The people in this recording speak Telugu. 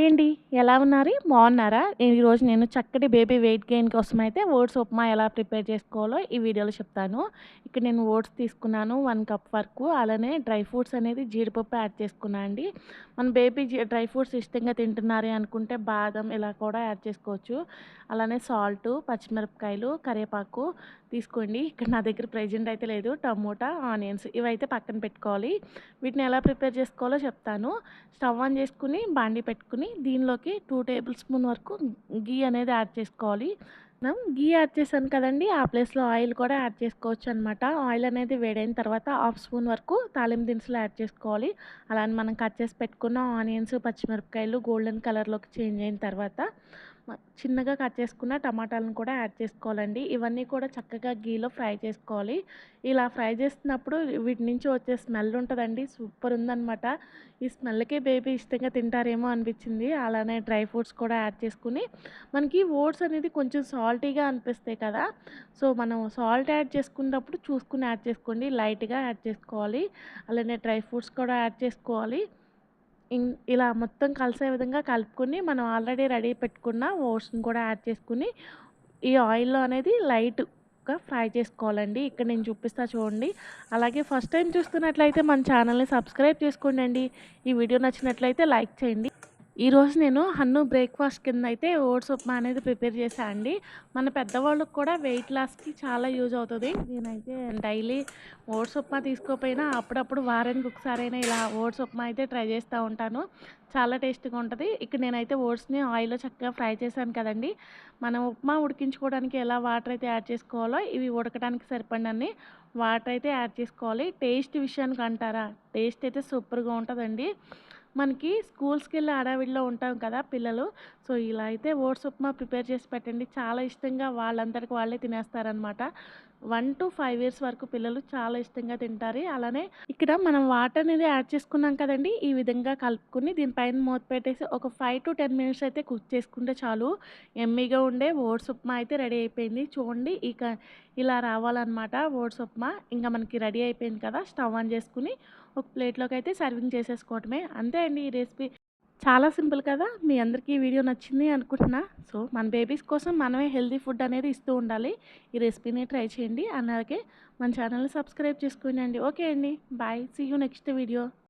ఏంటి? ఎలా ఉన్నారు? బాగున్నారా? ఈరోజు నేను చక్కటి బేబీ వెయిట్ గెయిన్ కోసం అయితే ఓట్స్ ఉప్మా ఎలా ప్రిపేర్ చేసుకోవాలో ఈ వీడియోలో చెప్తాను. ఇక్కడ నేను ఓట్స్ తీసుకున్నాను వన్ కప్ వరకు. అలానే డ్రై ఫ్రూట్స్ అనేది జీడిపప్పు యాడ్ చేసుకున్నాను అండి. మన బేబీ డ్రై ఫ్రూట్స్ ఇష్టంగా తింటున్నారే అనుకుంటే బాదం ఇలా కూడా యాడ్ చేసుకోవచ్చు. అలానే సాల్ట్ పచ్చిమిరపకాయలు కరివేపాకు తీసుకోండి. ఇక్కడ నా దగ్గర ప్రజెంట్ అయితే లేదు. టమోటా ఆనియన్స్ ఇవైతే పక్కన పెట్టుకోవాలి. వీటిని ఎలా ప్రిపేర్ చేసుకోవాలో చెప్తాను. స్టవ్ ఆన్ చేసుకుని బాండి పెట్టుకుని దీనిలోకి టూ టేబుల్ స్పూన్ వరకు గీ అనేది యాడ్ చేసుకోవాలి. మనం గీ యాడ్ చేశాను కదండి ఆ ప్లేస్లో ఆయిల్ కూడా యాడ్ చేసుకోవచ్చు అనమాట ఆయిల్ అనేది వేడైన తర్వాత హాఫ్ స్పూన్ వరకు తాలింపు దినుసులు యాడ్ చేసుకోవాలి. అలానే మనం కట్ చేసి పెట్టుకున్న ఆనియన్స్ పచ్చిమిరపకాయలు గోల్డెన్ కలర్లోకి చేంజ్ అయిన తర్వాత చిన్నగా కట్ చేసుకున్న టమాటాలను కూడా యాడ్ చేసుకోవాలండి. ఇవన్నీ కూడా చక్కగా గీలో ఫ్రై చేసుకోవాలి. ఇలా ఫ్రై చేస్తున్నప్పుడు వీటి నుంచి వచ్చే స్మెల్ ఉంటుందండి. సూపర్ ఉందనమాట ఈ స్మెల్కే బేబీ ఇష్టంగా తింటారేమో అనిపించింది. అలానే డ్రై ఫ్రూట్స్ కూడా యాడ్ చేసుకుని మనకి ఓట్స్ అనేది కొంచెం సాల్టీగా అనిపిస్తాయి కదా. సో మనం సాల్ట్ యాడ్ చేసుకున్నప్పుడు చూసుకుని యాడ్ చేసుకోండి. లైట్గా యాడ్ చేసుకోవాలి. అలానే డ్రై ఫ్రూట్స్ కూడా యాడ్ చేసుకోవాలి. ఇలా మొత్తం కలిసే విధంగా కలుపుకొని మనం ఆల్రెడీ రెడీ పెట్టుకున్న ఓట్స్ని కూడా యాడ్ చేసుకుని ఈ ఆయిల్లో అనేది లైట్గా ఫ్రై చేసుకోవాలండి. ఇక్కడ నేను చూపిస్తా చూడండి. అలాగే ఫస్ట్ టైం చూస్తున్నట్లయితే మన ఛానల్ని సబ్స్క్రైబ్ చేసుకోండి ఈ వీడియో నచ్చినట్లయితే లైక్ చేయండి. ఈరోజు నేను హన్ను బ్రేక్ఫాస్ట్ కింద అయితే ఓట్స్ ఉప్మా అనేది ప్రిపేర్ చేశాను అండి. మన పెద్దవాళ్ళకి కూడా వెయిట్ లాస్కి చాలా యూజ్ అవుతుంది. నేనైతే డైలీ ఓట్స్ ఉప్మా తీసుకోకపోయినా అప్పుడప్పుడు వారానికి ఒకసారైనా ఇలా ఓట్స్ ఉప్మా అయితే ట్రై చేస్తూ ఉంటాను. చాలా టేస్ట్గా ఉంటుంది. ఇక్కడ నేనైతే ఓట్స్ని ఆయిల్లో చక్కగా ఫ్రై చేశాను కదండి. మనం ఉప్మా ఉడికించుకోవడానికి ఎలా వాటర్ అయితే యాడ్ చేసుకోవాలో ఇవి ఉడకడానికి సరిపడినన్ని వాటర్ అయితే యాడ్ చేసుకోవాలి. టేస్ట్ విషయానికి అంటారా? టేస్ట్ అయితే సూపర్గా ఉంటుందండి. మనకి స్కూల్స్కి వెళ్ళి హడావిడిలో ఉంటాం కదా పిల్లలు. సో ఇలా అయితే ఓట్స్ ఉప్మా ప్రిపేర్ చేసి పెట్టండి. చాలా ఇష్టంగా వాళ్ళందరికీ వాళ్ళే తినేస్తారనమాట. వన్ టు ఫైవ్ ఇయర్స్ వరకు పిల్లలు చాలా ఇష్టంగా తింటారు. అలానే ఇక్కడ మనం వాటర్ అనేది యాడ్ చేసుకున్నాం కదండి. ఈ విధంగా కలుపుకుని దీనిపైన మూత పెట్టేసి ఒక ఫైవ్ టు టెన్ మినిట్స్ అయితే కుక్ చేసుకుంటే చాలు. ఎమ్మీగా ఉండే ఓట్స్ ఉప్మా అయితే రెడీ అయిపోయింది. చూడండి ఇక ఇలా రావాలన్నమాట ఓట్స్ ఉప్మా. ఇంకా మనకి రెడీ అయిపోయింది కదా స్టవ్ ఆన్ చేసుకుని ఒక ప్లేట్లోకి అయితే సర్వింగ్ చేసేసుకోవటమే. అంతే అండి ఈ రెసిపీ. చాలా సింపుల్ కదా? మీ అందరికీ ఈ వీడియో నచ్చింది అనుకుంటున్నా. సో మన బేబీస్ కోసం మనమే హెల్తీ ఫుడ్ అనేది ఇస్తూ ఉండాలి. ఈ రెసిపీని ట్రై చేయండి. అలాగే మన ఛానల్ని సబ్స్క్రైబ్ చేసుకోండి అండి. ఓకే అండి. Bye. See you next video.